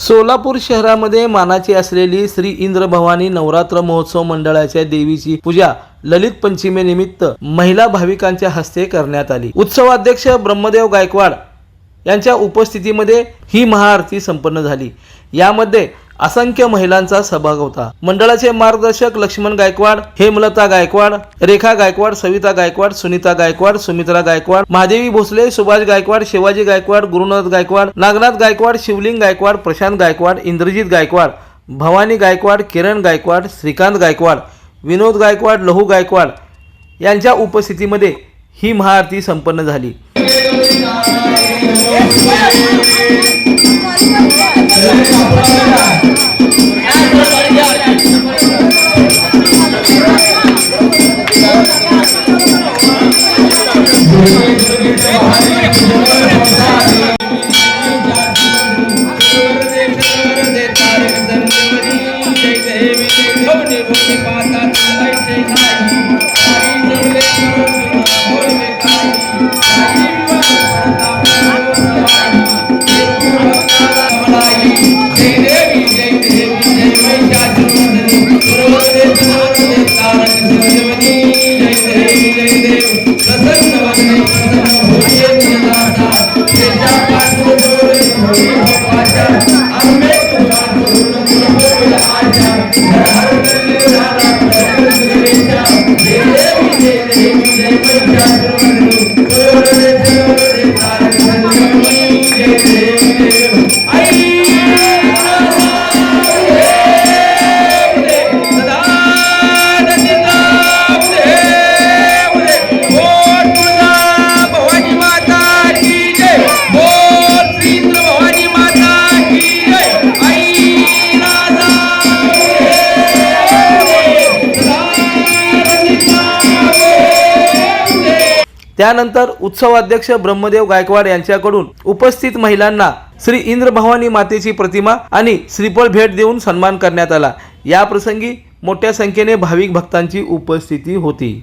सोलापूर शहरामध्ये मानाची असलेली श्री इंद्र भवानी नवरात्र महोत्सव मंडळाच्या देवीची पूजा ललित पंचमीनिमित्त महिला भाविकांच्या हस्ते करण्यात आली. उत्सवाध्यक्ष ब्रह्मदेव गायकवाड यांच्या उपस्थितीमध्ये ही महाआरती संपन्न झाली. यामध्ये असंख्य महिलांचा सहभाग होता. मंडळाचे मार्गदर्शक लक्ष्मण गायकवाड हेमलता गायकवाड रेखा गायकवाड सविता गायकवाड सुनीता गायकवाड सुमित्रा गायकवाड महादेवी भोसले सुभाष गायकवाड शिवाजी गायकवाड गुरुनाथ गायकवाड नागनाथ गायकवाड शिवलिंग गायकवाड प्रशांत गायकवाड इंद्रजित गायकवाड भवानी गायकवाड किरण गायकवाड श्रीकांत गायकवाड विनोद गायकवाड लहू गायकवाड यांच्या उपस्थितीमध्ये ही महाआरती संपन्न झाली. भवानी त्यानंतर उत्सवाध्यक्ष ब्रह्मदेव गायकवाड यांच्याकडून उपस्थित महिलांना श्री इंद्र भवानी मातेची प्रतिमा आणि श्रीफळ भेट देऊन सन्मान करण्यात आला. या प्रसंगी मोठ्या संख्येने भाविक भक्तांची उपस्थिती होती.